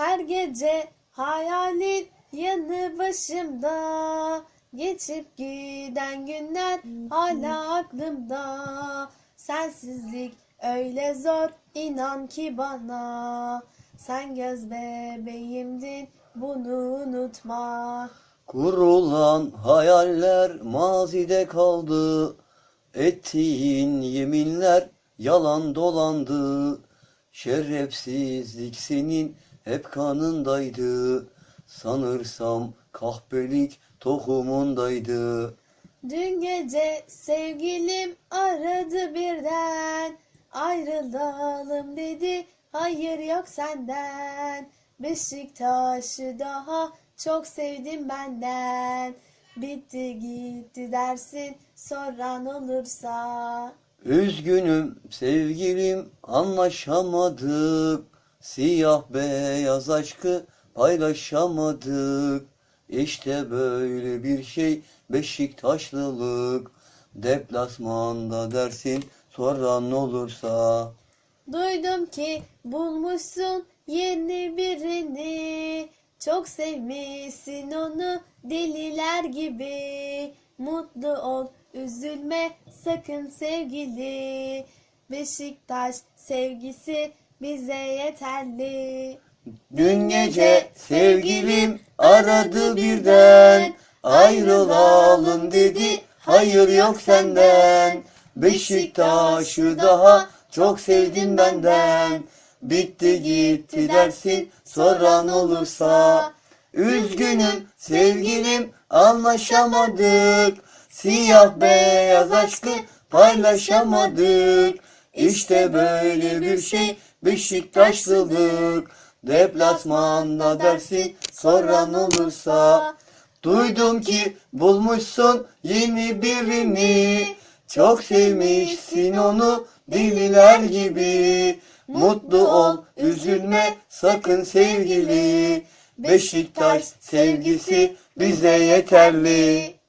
Her gece hayalin yanı başımda Geçip giden günler hala aklımda Sensizlik öyle zor inan ki bana Sen göz bebeğimdin bunu unutma Kurulan hayaller mazide kaldı. Ettiğin yeminler yalan dolandı. Şerefsizlik senin hep kanındaydı. Sanırsam kahpelik tohumundaydı. Dün gece sevgilim aradı birden Ayrılalım dedi hayır yok senden Beşiktaş'ı daha çok sevdim benden Bitti gitti dersin soran olursa Üzgünüm sevgilim anlaşamadık. Siyah beyaz aşkı paylaşamadık. İşte böyle bir şey Beşiktaşlılık. Deplasmanda dersin soran olursa. Duydum ki bulmuşsun yeni birini Çok sevmişsin onu deliler gibi Mutlu ol üzülme sakın sevgili Beşiktaş sevgisi bize yeterli. Dün gece sevgilim aradı birden. Ayrılalım dedi. Hayır yok senden. Beşiktaş'ı daha çok sevdim benden. Bitti gitti dersin soran olursa. Üzgünüm sevgilim anlaşamadık. Siyah beyaz aşkı paylaşamadık İşte böyle bir şey. Beşiktaşlılık. Deplasmanda dersin soran olursa. Duydum ki bulmuşsun yeni birini. Çok sevmişsin onu deliler gibi. Mutlu ol üzülme sakın sevgili. Beşiktaş sevgisi bize yeterli